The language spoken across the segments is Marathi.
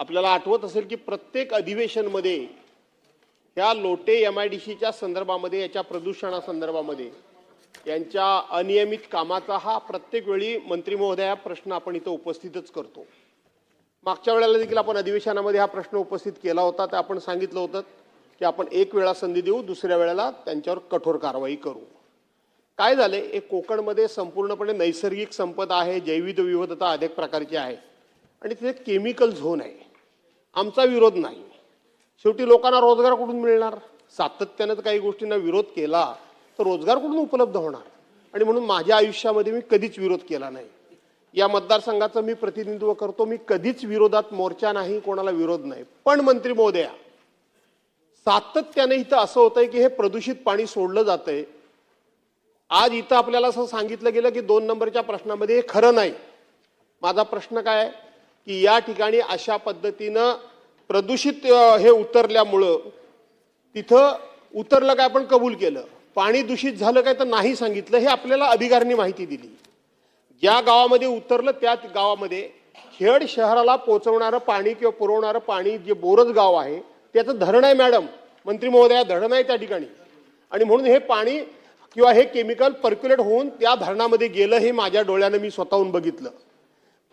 आपल्याला आठवत असेल की प्रत्येक अधिवेशनमध्ये ह्या लोटे एम आय डी सीच्या संदर्भामध्ये याच्या प्रदूषणासंदर्भामध्ये यांच्या अनियमित कामाचा हा प्रत्येक वेळी मंत्री महोदया हा प्रश्न आपण इथं उपस्थितच करतो. मागच्या वेळेला देखील आपण अधिवेशनामध्ये हा प्रश्न उपस्थित केला होता तर आपण सांगितलं होतं की आपण एक वेळा संधी देऊ दुसऱ्या वेळेला त्यांच्यावर कठोर कारवाई करू. काय झाले एक कोकणमध्ये संपूर्णपणे नैसर्गिक संपदा आहे जैविक विविधता अनेक प्रकारची आहे. आणि तिथे केमिकल झोन आहे. आमचा विरोध नाही. शेवटी लोकांना रोजगार कुठून मिळणार. सातत्यानं काही गोष्टींना विरोध केला तर रोजगार कुठून उपलब्ध होणार. आणि म्हणून माझ्या आयुष्यामध्ये मी कधीच विरोध केला नाही. या मतदारसंघाचं मी प्रतिनिधित्व करतो. मी कधीच विरोधात मोर्चा नाही कोणाला विरोध नाही. पण मंत्री महोदया सातत्याने इथं असं होतंय की हे प्रदूषित पाणी सोडलं जातंय. आज इथं आपल्याला असं सांगितलं गेलं की दोन नंबरच्या प्रश्नामध्ये हे खरं नाही. माझा प्रश्न काय आहे? की या ठिकाणी अशा पद्धतीनं प्रदूषित हे उतरल्यामुळं तिथं उतरलं काय आपण कबूल केलं. पाणी दूषित झालं काय तर नाही सांगितलं हे आपल्याला अधिकाऱ्यांनी माहिती दिली. ज्या गावामध्ये उतरलं त्या गावामध्ये खेड शहराला पोचवणारं पाणी किंवा पुरवणारं पाणी जे बोरज गाव आहे त्याचं धरण आहे मॅडम. मंत्री महोदया धरण आहे त्या ठिकाणी. आणि म्हणून हे पाणी किंवा हे केमिकल पर्क्युलेट होऊन त्या धरणामध्ये गेलं हे माझ्या डोळ्यानं मी स्वतःहून बघितलं.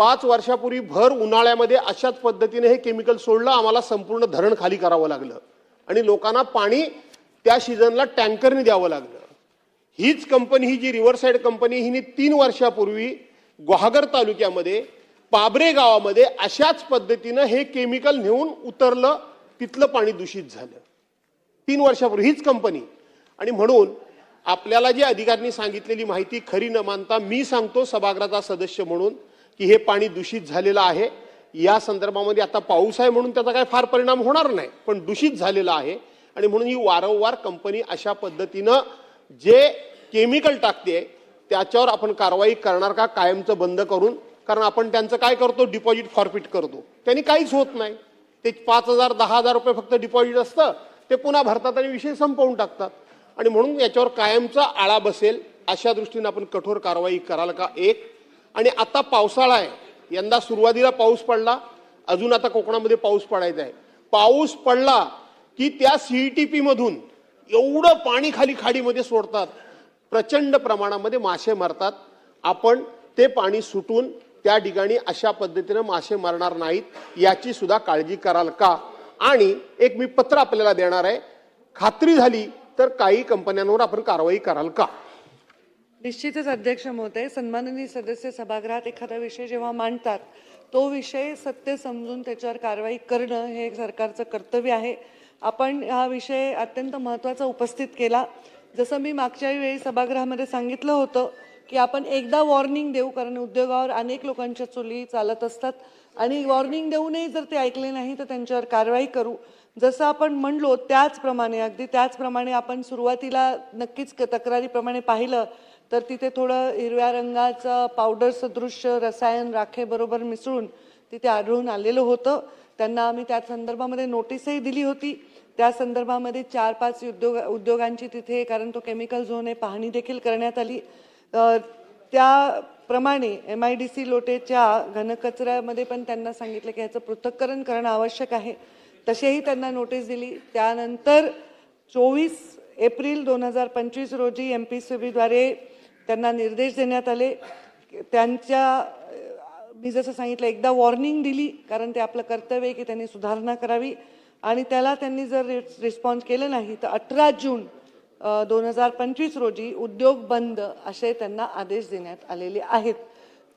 पाच वर्षापूर्वी भर उन्हाळ्यामध्ये अशाच पद्धतीने हे केमिकल सोडलं आम्हाला संपूर्ण धरण खाली करावं लागलं. आणि लोकांना पाणी त्या सीझनला टँकरने द्यावं लागलं. हीच कंपनी ही जी रिव्हर साईड कंपनी हिने तीन वर्षापूर्वी गुहागर तालुक्यामध्ये पाबरे गावामध्ये अशाच पद्धतीनं हे केमिकल नेऊन उतरलं तिथलं पाणी दूषित झालं. तीन वर्षापूर्वी हीच कंपनी. आणि म्हणून आपल्याला जे अधिकाऱ्यांनी सांगितलेली माहिती खरी न मानता मी सांगतो सभागृहाचा सदस्य म्हणून. की हे पाणी दूषित झालेलं आहे. या संदर्भामध्ये आता पाऊस आहे म्हणून त्याचा काय फार परिणाम होणार नाही पण दूषित झालेलं आहे. आणि म्हणून ही वारंवार कंपनी अशा पद्धतीनं जे केमिकल टाकते त्याच्यावर आपण कारवाई करणार का कायमचं बंद करून? कारण आपण त्यांचं काय करतो? डिपॉझिट फॉरफिट करतो. त्यांनी काहीच होत नाही. ते पाच हजार दहा हजार रुपये फक्त डिपॉझिट असतं. ते पुन्हा भरतात आणि विषय संपवून टाकतात. आणि म्हणून याच्यावर कायमचा आळा बसेल अशा दृष्टीने आपण कठोर कारवाई कराल का? एक. आणि आता पावसाळा आहे. यंदा सुरुवातीला पाऊस पडला अजून आता कोकणामध्ये पाऊस पडायचा आहे. पाऊस पडला की त्या सीईटी पीमधून एवढं पाणी खाली खाडीमध्ये सोडतात. प्रचंड प्रमाणामध्ये मासे मरतात. आपण ते पाणी सुटून त्या ठिकाणी अशा पद्धतीनं मासे मरणार नाहीत याची सुद्धा काळजी कराल का? आणि एक मी पत्र आपल्याला देणार आहे. खात्री झाली तर काही कंपन्यांवर आपण कारवाई कराल का? निश्चितच अध्यक्ष महोदय सन्माननीय सदस्य सभागृहात एखादा विषय जेव्हा मांडतात तो विषय सत्य समजून त्याच्यावर कारवाई करणं हे सरकारचं कर्तव्य आहे. आपण हा विषय अत्यंत महत्त्वाचा उपस्थित केला. जसं मी मागच्या वेळी सभागृहामध्ये सांगितलं होतं की आपण एकदा वॉर्निंग देऊ कारण उद्योगावर अनेक लोकांच्या चुली चालत असतात आणि वॉर्निंग देऊनही जर ते ऐकले नाही तर त्यांच्यावर कारवाई करू. जसं आपण म्हणलो त्याचप्रमाणे अगदी त्याचप्रमाणे आपण सुरुवातीला नक्कीच क- तक्रारीप्रमाणे पाहिलं तर तिथे थोडं हिरव्या रंगाचं पावडर सदृश्य रसायन राखेबरोबर मिसळून तिथे आढळून आलेलं होतं. त्यांना आम्ही त्या संदर्भामध्ये नोटीसही दिली होती. त्या संदर्भामध्ये चार पाच उद्योग उद्योगांची तिथे कारण तो केमिकल झोन आहे पाहणी देखील करण्यात आली. त्याप्रमाणे एम आय डी सी लोटेच्या घनकचऱ्यामध्ये पण त्यांना सांगितलं की ह्याचं पृथक्करण करणं आवश्यक आहे. तसेही त्यांना नोटीस दिली. त्यानंतर चोवीस एप्रिल दोन हजार पंचवीस रोजी एम पी सी बीद्वारे त्यांना निर्देश देण्यात आले. त्यांच्या मी जसं सांगितलं एकदा वॉर्निंग दिली कारण ते आपलं कर्तव्य आहे की त्यांनी सुधारणा करावी. आणि त्याला त्यांनी जर रिस्पॉन्स केलं नाही तर अठरा जून दोन हजार पंचवीस रोजी उद्योग बंद असे त्यांना आदेश देण्यात आलेले आहेत.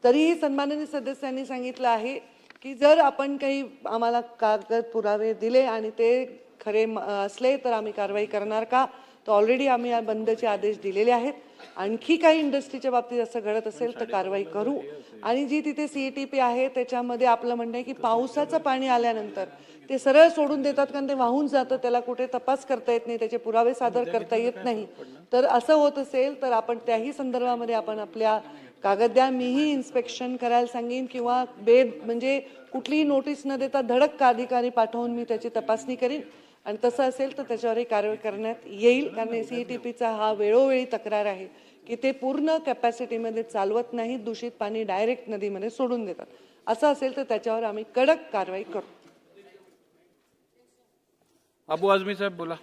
तरीही सन्माननीय सदस्यांनी सांगितलं आहे की जर आपण काही आम्हाला कागद पुरावे दिले आणि ते खरे म- असले तर आम्ही कारवाई करणार का? तर ऑलरेडी आम्ही या बंदचे आदेश दिलेले आहेत. आणखी काही इंडस्ट्रीच्या बाबतीत असं घडत असेल तर कारवाई करू. आणि जी तिथे सी टी पी आहे त्याच्यामध्ये आपलं म्हणणं आहे की पावसाचं पाणी आल्यानंतर ते सरळ सोडून देतात कारण ते वाहून जातं त्याला कुठे तपास करता येत नाही त्याचे पुरावे सादर करता येत नाही. तर असं होत असेल तर आपण त्याही संदर्भामध्ये आपण आपल्या कागद द्या मीही इन्स्पेक्शन करायला सांगेन किंवा बेद म्हणजे कुठलीही नोटीस न देता धडक का अधिकारी पाठवून मी त्याची तपासणी करीन. आणि तसं असेल तर त्याच्यावरही कारवाई करण्यात येईल. कारण सी ई टी पीचा हा वेळोवेळी तक्रार आहे की ते पूर्ण कॅपॅसिटीमध्ये चालवत नाही दूषित पाणी डायरेक्ट नदीमध्ये सोडून देतात. असं असेल तर त्याच्यावर आम्ही कडक कारवाई करू. अबू आजमी साहेब बोला.